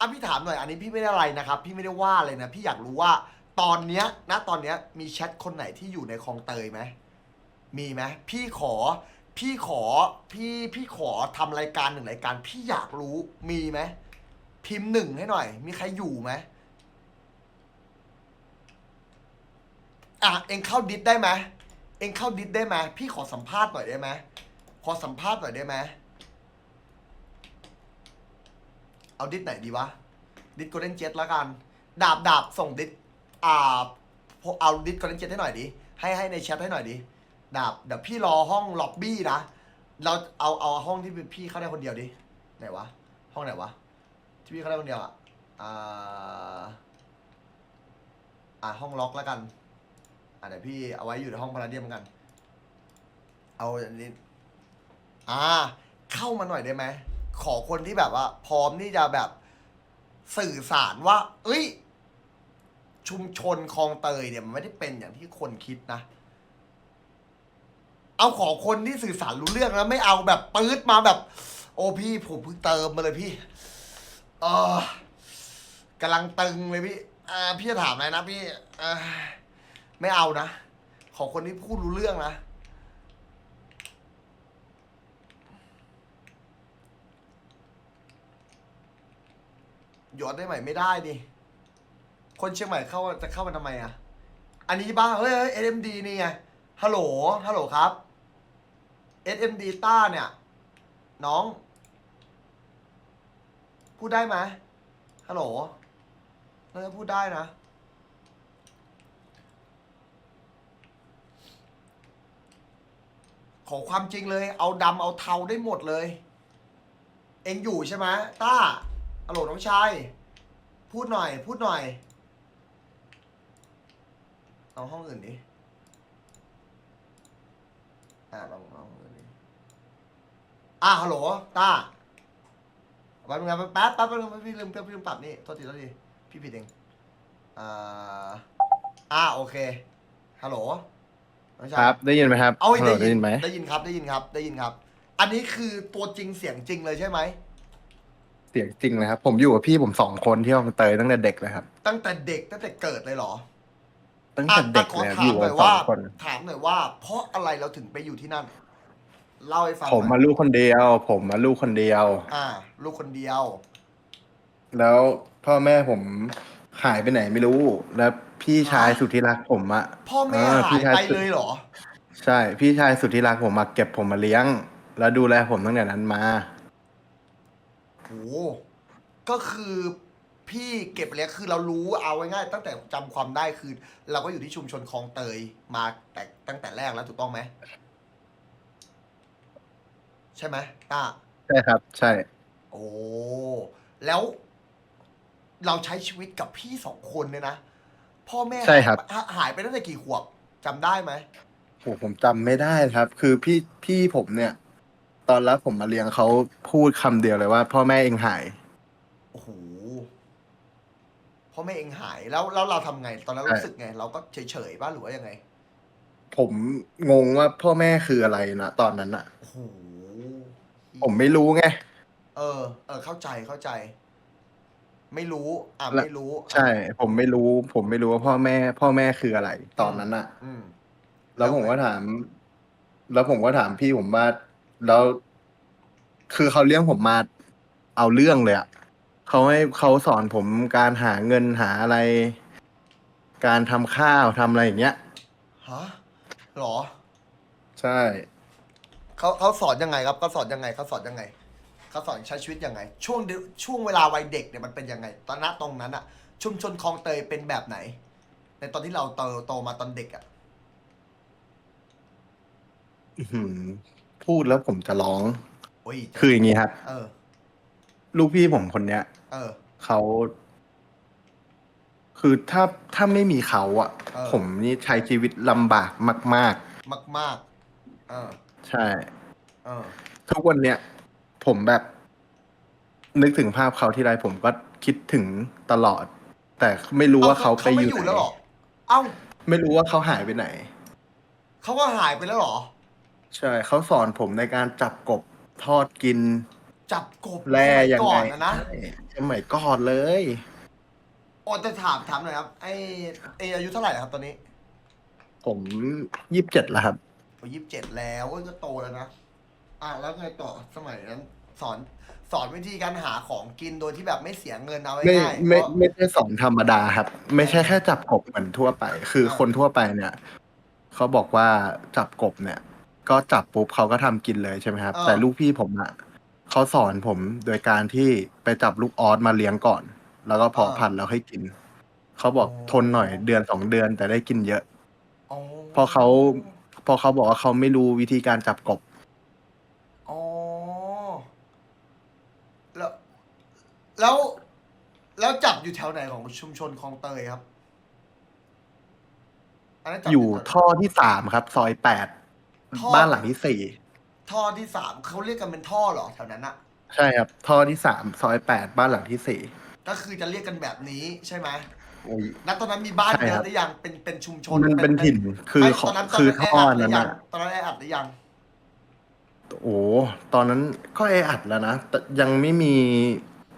อะพี่ถามหน่อยอันนี้พี่ไม่ได้อะไรนะครับ พี่ไม่ได้ว่าเลยนะ พี่อยากรู้ว่าตอนเนี้ยณตอนเนี้ยมีแชทคนไหนที่อยู่ในคลองเตยไหมมีไหมพี่ขอ พี่ขอพี่พี่ขอทำรายการหนึ่งรายการ พี่อยากรู้มีไหมพิมพ์หนึ่งให้หน่อย มีใครอยู่ไหมอะเองเข้าดิสได้ไหมเองเข้าดิสได้ไหมพี่ขอสัมภาษณ์หน่อยได้ไหมขอสัมภาษณ์หน่อยได้ไหม เอาดิสไหนดีวะ ดิสโกลเด้นเจ็ตล้วกัน ดาบดาบส่งดิสอ่าเอาดิสโกลเด้นเจ็ตให้หน่อยดิ ให้ให้ในแชทให้หน่อยดิ ดาบเดี๋ยวพี่รอห้องล็อบบี้นะ เราเอาเอาห้องที่พี่เข้าได้คนเดียวดิ ไหนวะ ห้องไหนวะ ที่พี่เข้าได้คนเดียวอะ อ่า อ่าห้องล็อกล้วกัน อ่าเดี๋ยวพี่เอาไว้อยู่ในห้องพาราเดียมกัน เอาอันนี้อ่า เข้ามาหน่อยได้ไหม ขอคนที่แบบว่า พร้อมที่จะแบบสื่อสารว่า เอ้ย ชุมชนคลองเตยเนี่ยมันไม่ได้เป็นอย่างที่คนคิดนะ เอาขอคนที่สื่อสารรู้เรื่องแล้ว ไม่เอาแบบปื๊ดมาแบบ โอ้พี่ผมเพิ่งเติมมาเลยพี่ เออกำลังตึงเลยพี่อ่าพี่จะถามอะไรนะพี่อ่าไม่เอานะ ขอคนที่พูดรู้เรื่องนะ หยอดได้ไหม่ไม่ได้ดิ คนเชียงใหม่เข้าจะเข้ามาทำไมอะ อันนี้บ้าเฮ้ยเอ็มดีนี่ไง ฮัลโหล ฮัลโหลครับ SMD ต้าเนี่ย น้อง พูดได้ไหมฮัลโหลน่าจะพูดได้นะ ขอความจริงเลย เอาดำเอาเทาได้หมดเลย เอ็งอยู่ใช่ไหมต้า ฮัลโหลน้องชาย พูดหน่อย พูดหน่อย เอาห้องอื่นดิ อ่าลองลองดูดิ อ่าฮัลโหลต้าแป๊บนึงนะแป๊บแป๊บแป๊บนึงพี่ลืมพี่ลืมปรับนี่โทษทีโทษทีพี่ผิดเอง อ่า อ่าโอเค ฮัลโหลน้องชาย ครับได้ยินไหมครับเอาฮัลโหลได้ได้ยิยินนไหม ได้ยินครับได้ยินครับได้ยินครับ อันนี้คือตัวจริงเสียงจริงเลยใช่ไหม เสียงจริงเลยครับ ผมอยู่กับพี่ผมสองคนที่ห้องเตยตั้งแต่เด็กเลยครับ ตั้งแต่เด็กตั้งแต่เกิดเลยเหรอตั้งอะแต่เด็กขอเลยครับถาอมยู่หน่กัอนยสอว่างคน ถามหน่อยว่า เพราะอะไรเราถึงไปอยู่ที่นั่น เล่าให้ฟังผมหน่มาอยลูกคนเดียว ผมมาลูกคนเดียว อ่า ลูกคนเดียว แล้วพ่อแม่ผมหายไปไหนไม่รู้ แล้วพี่ชายฮะสุดที่รักผมอะพ่อแม่เออหาพี่ยชายไปสุดเลยเหรอ ใช่ พี่ชายสุดที่รักผมมาเก็บผมมาเลี้ยง แล้วดูแลผมตั้งแต่นั้นมา โหก็คือพี่เก็บเลี้ยงคือเรารู้เอาไว้ง่าย ตั้งแต่จำความได้คือ เราก็อยู่ที่ชุมชนคลองเตยมาแต่ตั้งแต่แรกแล้วถูกต้องไหมใช่ไหมต้าใช่ครับ ใช่ โอ้แล้วเราใช้ชีวิตกับพี่สองคนเนี่ยนะพ่อแม่ใช่ครับ หายหายไปตั้งแต่กี่ขวบจำได้ไหม โหผมจำไม่ได้ครับ คือพี่พี่ผมเนี่ย ตอนรับผมมาเลี้ยงเขาพูดคำเดียวเลยว่า พ่อแม่เองหาย โอ้โหพ่อแม่เองหายแล้วแล้วเราทำไง ตอนนั้นใช่รู้สึกไง เราก็เฉยๆป่ะหรือว่ายังไงผมงงว่าพ่อแม่คืออะไรนะตอนนั้นอะโอ้โหผมไม่รู้ไง เออ เออ เข้าใจเข้าใจ ไม่รู้อะและไม่รู้ใช่ ผมไม่รู้ ผมไม่รู้ว่าพ่อแม่ พ่อแม่คืออะไร ตอนนั้นอะอืม แล้วผมก็ถาม แล้วผมก็ถามพี่ผมว่า แล้วคือเขาเลี้ยงผมมาเอาเรื่องเลยอะเขาให้เขาสอนผมการหาเงินหาอะไร การทำข้าวทำอะไรอย่างเงี้ย ฮะหรอใช่ เขาเขาสอนยังไงครับเขาสอนยังไงเขาสอนยังไงเขาสอนใช้ชีวิตยังไง ช่วงเดช่วงเวลาวัยเด็กเนี่ยมันเป็นยังไง ตอนนั้นตรงนั้นอะชุมชนคลองเตยเป็นแบบไหน ในตอนที่เราโตโตมาตอนเด็กอะ อื้อหือ พูดแล้วผมจะร้อง โอ้ยคืออย่างงี้ครับ เออ ลูกพี่ผมคนเนี้ย เออ เขา คือถ้าถ้าไม่มีเขาอะเออ ผมนี่ใช้ชีวิตลำบากมาก มากมากๆเออๆ ใช่ เออ ทุกวันเนี้ยผมแบบ นึกถึงภาพเขาที่ไรผมก็คิดถึงตลอด แต่ไม่รู้ว่าเขาไปไม่ออยู่ยู่ไหแล้วนเหรอ เอ้า ไม่รู้ว่าเขาหายไปไหน เขาก็หายไปแล้วเหรอ ใช่เขาสอนผมในการจับกบทอดกิน จับกบแร่สมัยังก่ไงอนนะนะสมัยก่อนเลย โอ้แต่ถามถามหน่อยครับ ไอเออายุเท่าไหร่ครับตอนนี้ผมยี่สิบเจ็ดแล้วครับ โอ้ยี่สิบเจ็ดแล้วเอ้ยก็โตแล้วนะ อะแล้วไงต่อสมัยนั้น สอนสอนวิธีการหาของกินโดยที่แบบไม่เสียเงินเอาไม่ง่ายๆไม่เพราะ ไม่ใช่สอนธรรมดาครับ ไม่ใช่แค่จับกบเหมือนทั่วไป คืออ่าคนทั่วไปเนี่ยเขาบอกว่าจับกบเนี่ย ก็จับปุ๊บเขาก็ทำกินเลยใช่ไหมครับแต่ลูกพี่ผมอะเขาสอนผมโดยการที่ไปจับลูกออสมาเลี้ยงก่อน แล้วก็เพาะพันธุ์แล้วให้กิน เขาบอกทนหน่อยเดือนสองเดือนแต่ได้กินเยอะ อ๋อเพราะเขาเพราะเขาบอกว่าเขาไม่รู้วิธีการจับกบ อ๋อแล้ว แล้ว แล้วจับอยู่แถวไหนของชุมชนคลองเตยครับนนั้นจับอยู่แถวไหน ท่อที่สามครับ ซอยแปด ท่อ บ้านหลังที่สี่ท่อที่สามเขาเรียกกันเป็นท่อเหรอแถวนั้นอะใช่ครับท่อที่สามซอยแปดบ้านหลังที่สี่ก็คือจะเรียกกันแบบนี้ใช่ไหมโอ้ย ณตอนนั้นมีบ้านใช่เยครัอะบ หรือยังเป็นเป็นชุมชนมันเป็นถิ่นคือไม่ขอตอนนั้นตอนคือนั้นท่อแออัดหรืนั้นอยังน่ะตอนนั้นแออัดหรือยัง โอ้ตอนนั้นก็แออัดแล้วนะแต่ยังไม่มี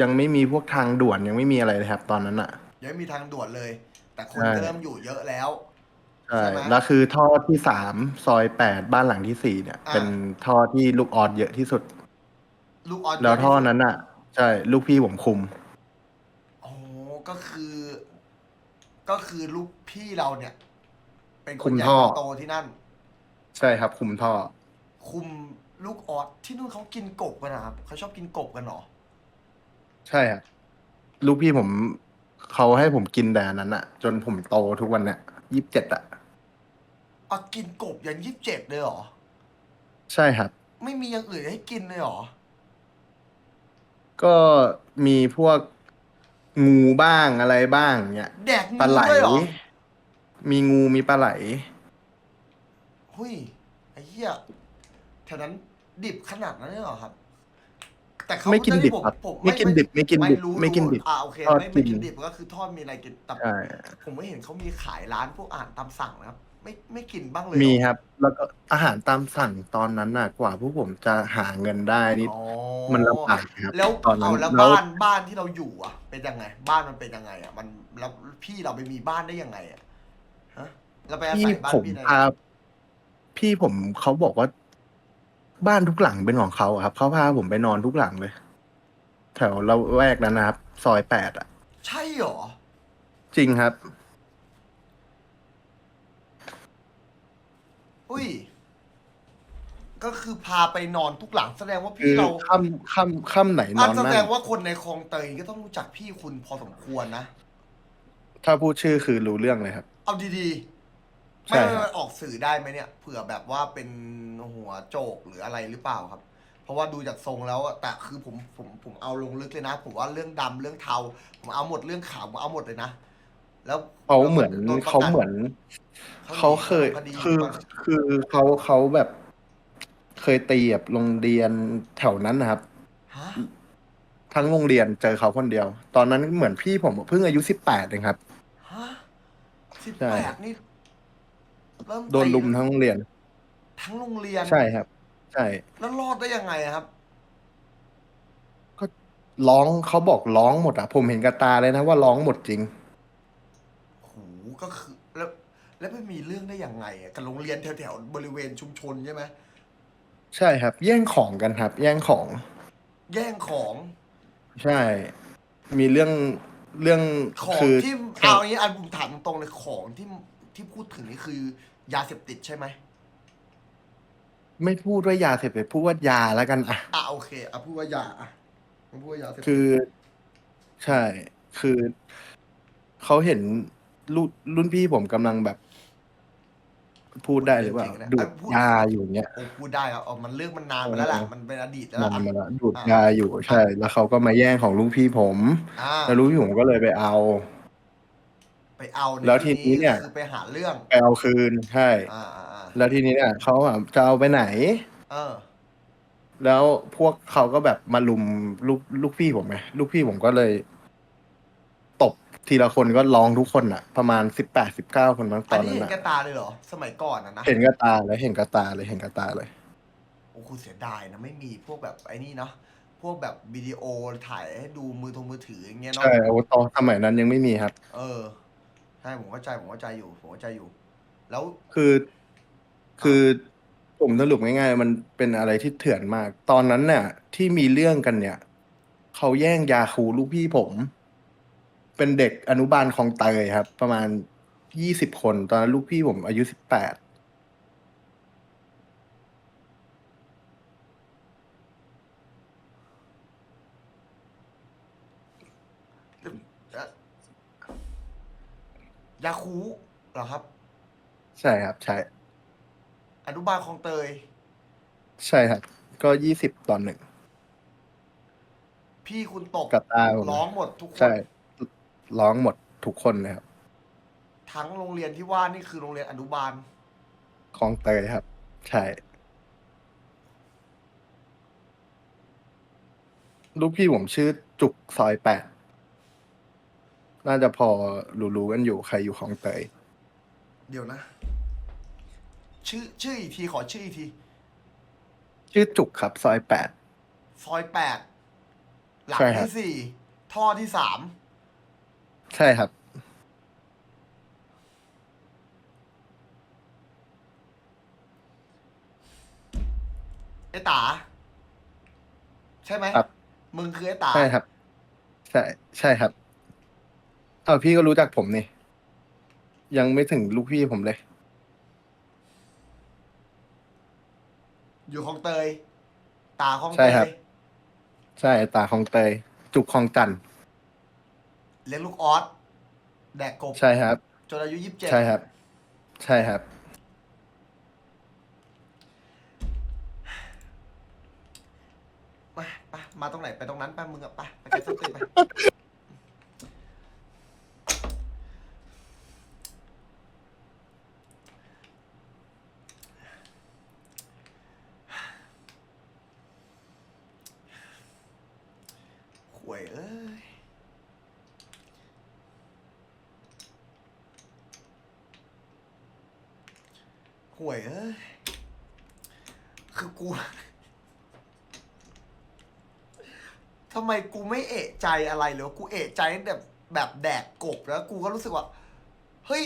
ยังไม่มีพวกทางด่วนยังไม่มีอะไรเลยครับ ตอนนั้นอะยังไม่มีทางด่วนเลย แต่คนใช่ก็เริ่มอยู่เยอะแล้ว ใช่ใช่ไหมแล้วคือท่อที่สามซอยแปดบ้านหลังที่สี่เนี่ย อ่า เป็นท่อที่ลูกออดเยอะที่สุด ลูกออสแล้วท่อนั้นอะ ใช่ ลูกพี่ผมคุม โอ้ก็คือ ก็คือลูกพี่เราเนี่ย เป็นคคุนมใหญ่ท่อ คนโตที่นั่น ใช่ครับ คุมท่อ คุมลูกออสที่นู่นเขากินกบกันนะครับเขาชอบกินกบกันเหรอ ใช่ครับลูกพี่ผมเขาให้ผมกินแต่อันนั้นอะ จนผมโตทุกวันเนี่ยยี่สิบเจ็ดอะ อะกินกบยันยี่สิบเจ็ดเลยเหรอ ใช่ครับ ไม่มีอย่างอื่นให้กินเลยเหรอ ก็มีพวกงูบ้างอะไรบ้างเนี่ยแดกงูปลาไหล ด้วยเหรอมีงูมีปลาไหล หุยไอ้เหี้ยแถวนั้นดิบขนาดนั้นเลยเหรอครับ แต่เขาไม่กินดิบผมครับผมไม่กินดิบไม่กินดิบรู้ไม่กินดิบ อ่าโอเคทอดไม่ไม่กิกินนดิบก็คือทอดมีอะไรกินแต่ใช่ผมไม่เห็นเขามีขายร้านพวกอาหารตามสั่งนะครับ ไม่ไม่กินบ้างเลยมีเหอครับ แล้วก็อาหารตามสั่งตอนนั้นน่ะ กว่าพวกผมจะหาเงินได้นี่อ๋อมันลำบากครับแล้วตอนนั้เอานแล้วแล้วบ้านบ้านที่เราอยู่อะ เป็นยังไง บ้านมันเป็นยังไงอะมันแล้วพี่เราไปมีบ้านได้ยังไงอะฮะเราไปอาพี่ศัยบ้านผมพี่ได้พาพี่ผมเขาบอกว่า บ้านทุกหลังเป็นของเขาอะครับเขาพาผมไปนอนทุกหลังเลย แถวเราแวกนั้นนะครับ ซอยแปดอะใช่เหรอจริงครับ อุ้ย ก็คือพาไปนอนทุกหลังแสดงว่าคืพี่อเราค่ำค่ำค่ำไหนนอะอนแสนั่ดนงว่าคนในคลองเตยก็ต้องรู้จักพี่คุณพอสมควรนะ ถ้าพูดชื่อคือรู้เรื่องเลยครับ เอาดีๆใช่ไม่ครับ ไม่ออกสื่อได้ไหมเนี่ย เผื่อแบบว่าเป็นหัวโจกหรืออะไรหรือเปล่าครับ เพราะว่าดูจากทรงแล้วอะแต่คือผมผมผมเอาลงลึกเลยนะ ผมว่าเรื่องดำเรื่องเทา ผมเอาหมดเรื่องขาวผมเอาหมดเลยนะ แล้วเขาเหมือนโดนประเขากัน เหมือน เขาเคยคดีคือก่อนคือเขาเขาแบบ เคยตีแบบโรงเรียนแถวนั้นนะครับ ฮะทั้งโรงเรียนเจอเขาคนเดียว ตอนนั้นเหมือนพี่ผมเพิ่งอายุสิบแปดเองครับ ฮะสิบใช่ แปดนี่เริ่มโดนลุมตีทั้งโรงเรียน ทั้งโรงเรียนใช่ครับ ใช่ แล้วรอดได้ยังไงอะครับ ร้องเขาบอกร้องหมดอะ ผมเห็นกับตาเลยนะว่าร้องหมดจริงโห ก็คือแล้วแล้วไปมีเรื่องได้ยังไงอะกับโรงเรียนแถวๆบริเวณชุมชนใช่ไหมใช่ครับ แย่งของกันครับ แย่งของ แย่งของใช่ มีเรื่องเรื่องของคือที่เอาอย่างนี้อันผมถามตรงๆเลยของที่ที่พูดถึงนี่คือยาเสพติดใช่ไหมไม่พูดว่ายาเสพติดพูดว่ายาแล้วกันอะ อะโอเคอะพูดว่ายาอะไม่พูดว่ายาเสพติดคือ ใช่ คือเขาเห็น รุ่นรุ่นพี่ผมกำลังแบบ พูดได้หรือเปล่าจงๆนะดูอะดพูดยาอยู่เนี้ยโอ้พูดได้ครับเอามันเรื่องมันนานมาแล้วแหละมันเป็นอดีตแล้วมัล่ะนอะมาแล้วดูดอะยาอยู่ใช่ แล้วเขาก็มาแย่งของลูกพี่ผมอ่าแล้วลูกพี่ผมก็เลยไปเอา ไปเอาในแล้วทีนี้เนี่ยคือไปหาเรื่องไปเอาคืนใช่อ่าอ่าอ่าแล้วทีนี้เนี่ยเขาอะจะเอาไปไหน เออ แล้วพวกเขาก็แบบมาลุมลูกลูกพี่ผมไงลูกพี่ผมก็เลยตบ ทีละคนก็ร้องทุกคนอะประมาณสิบแปดสิบเก้าคนมั้งตอัอนนนี้นั้นเห็นอะกระตาเลยเหรอ สมัยก่อนนะนะเห็นกระตาเลยเห็นกระตาเลยเห็นกระตาเลย โอ้คุณเสียดายนะไม่มีพวกแบบไอ้นี่เนาะพพวกแบบวิดีโอถ่ายให้ดูมือทงมือถืออย่างเงี้ยเนาะใช่โอ้ตอนสมัยนั้นยังไม่มีครับ เออใช่ผมเข้าใจผมเข้าใจอยู่ผมเข้าใจอยู่ แล้วคือ คือผมสรุปง่ายๆ มันเป็นอะไรที่เถื่อนมาก ตอนนั้นเนี่ยที่มีเรื่องกันเนี่ย เขาแย่งยาคูลูกพี่ผม เป็นเด็กอนุบาลคลองเตยครับ ประมาณยี่สิบคน ตอนนั้นลูกพี่ผมอายุสิบแปดยาคูเหรอครับ ใช่ครับ ใช่ อนุบาลคลองเตย ใช่ครับ ก็ยี่สิบตอนหนึ่ง พี่คุณตกกับตาผมร้องหมดทุกคน ใช่ ร้องหมดทุกคนเลยครับทั้งโรงเรียนที่ว่านี่คือโรงเรียนอนุบาล คลองเตยครับ ใช่ ลูกพี่ผมชื่อจุกซอยแปด น่าจะพอรู้ๆกันอยู่ใครอยู่คลองเตย เดี๋ยวนะ ชื่อชื่ออีกทีขอชื่ออีกที ชื่อจุกครับ ซอยแปด ซอยแปด หลังใช่ครับ ที่สี่ ท่อที่สาม ใช่ครับ ไอ้ตา ใช่ไหมครับ มึงคือไอ้ตา ใช่ครับ ใช่ ใช่ครับเอาพี่ก็รู้จักผมนี่ ยังไม่ถึงลูกพี่ผมเลย อยู่คลองเตย ตาคลองใช่เตครับยใช่ตาคลองเตย จุกคลองจันทร์ เลี้ยงลูกออสแดกกบใช่ครับ จนอายุยี่สิบเจ็ดใช่ครับ ใช่ครับ มาไปมาตรงไหนไปตรงนั้นไปมึงอะไปไปแกส้นตีนไป ห่วยเอ้ย ห่วยเอ้ยคือกูทำไมกูไม่เอะใจอะไรเลยวะกูเอะใจแต่แบบแดกกบแล้วกูก็รู้สึกว่า เฮ้ย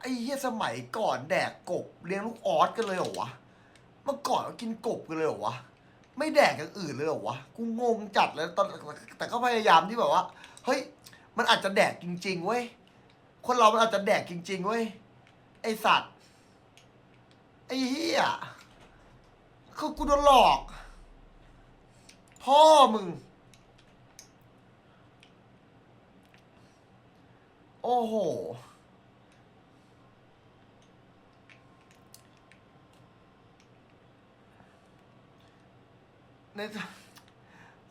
ไอ้เหี้ยสมัยก่อนแดกกบเลี้ยงลูกออสกันเลยเหรอวะ เมื่อก่อนกินกบกันเลยเหรอวะ ไม่แดกอย่างอื่นเลยเหรอวะ กูงงจัดเลยตอนแต่ก็พยายามที่แบบว่า เฮ้ย มันอาจจะแดกจริง ๆ เว้ย คนเรามันอาจจะแดกจริง ๆ เว้ย ไอสัตว์ ไอ้เหี้ยคือกูโดนหลอก พ่อมึง โอ้โห ใน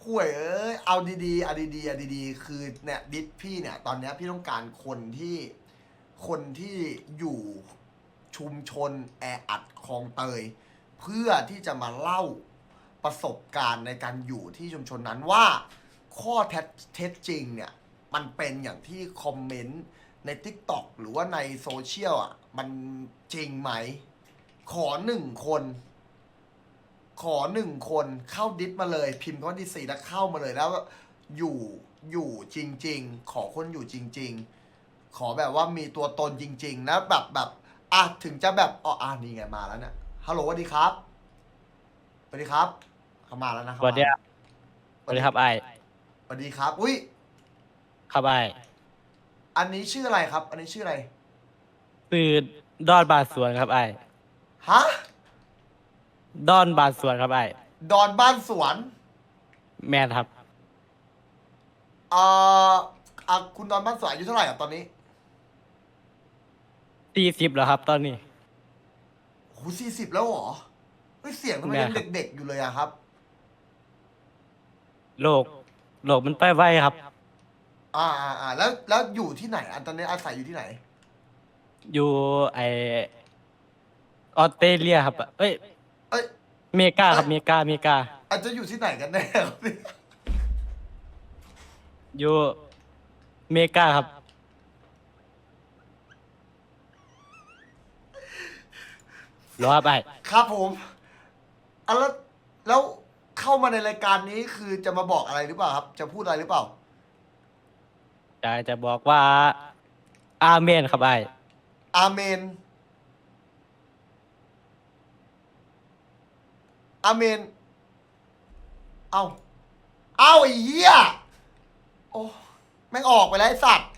ห่วยเอ้ย เอาดีๆ เอาดีๆ เอาดีๆ คือเนี่ยดิสพี่เนี่ย ตอนเนี้ยพี่ต้องการคนที่ คนที่อยู่ ชุมชนแออัดคลองเตย เพื่อที่จะมาเล่าประสบการณ์ในการอยู่ที่ชุมชนนั้นว่า ข้อเท็จเท็จจริงเนี่ย มันเป็นอย่างที่คอมเมนต์ใน t ิ k t o k หรือว่าในโซเชียลอะ มันจริงไหม ขอหนึ่งคน ขอหนึ่งคนเข้าดิสมาเลย พิมพ์คำว่าดิสีแล้วเข้ามาเลยแล้วอยู่อยู่จริง ๆ ขอคนอยู่จริง ๆ ขอแบบว่ามีตัวตนจริง ๆ นะแบบแบบ อะถึงจะแบบอ๋ออ่านี่ไงมาแล้วเนี่ยฮัลโหลสวัสดีครับสวัสดีครับเขามาแล้วนะสวัสดีครับสวัสดีครับไอ้สวัสดีครับ อุ้ยครับไอ้อันนี้ชื่ออะไรครับ อันนี้ชื่ออะไรตื่นดอนบาทสวนครับไอ้ฮะดอนบาทสวนครับไอ้ดอนบ้านสวน แมนครับเอ่ออะคุณดอนบ้านสวนอายุเท่าไหร่อะตอนนี้ สี่สิบแล้วครับ ตอนนี้โหสี่สิบแล้วเหรอเฮ้ยเสียงทำไมยังแม่ครับเด็กๆอยู่เลยอะครับ โลก โลกมันไปไวครับ อ่าอ่าอ่าแล้วแล้วอยู่ที่ไหนอันตอนนี้อาศัยอยู่ที่ไหน อยู่ไอออสเตรเลียครับเอ้ยเอ้ยอเมริกาครับอเมริกาอเมริกาอาจจะอยู่ที่ไหนกันแน่ครับเนี่ยอยู่อเมริกาครับ รอครับไอ้ครับผมอะแล้วแล้วคเข้ามาในรายการนี้คือจะมาบอกอะไรหรือเปล่าครับ จะพูดอะไรหรือเปล่า จะจะบอกว่า อาเมนครับไอ้อาเมน อาเมน เอาเอาไอ้เหี้ย โอ้ แม่งออกไปแล้วไอ้สัตว์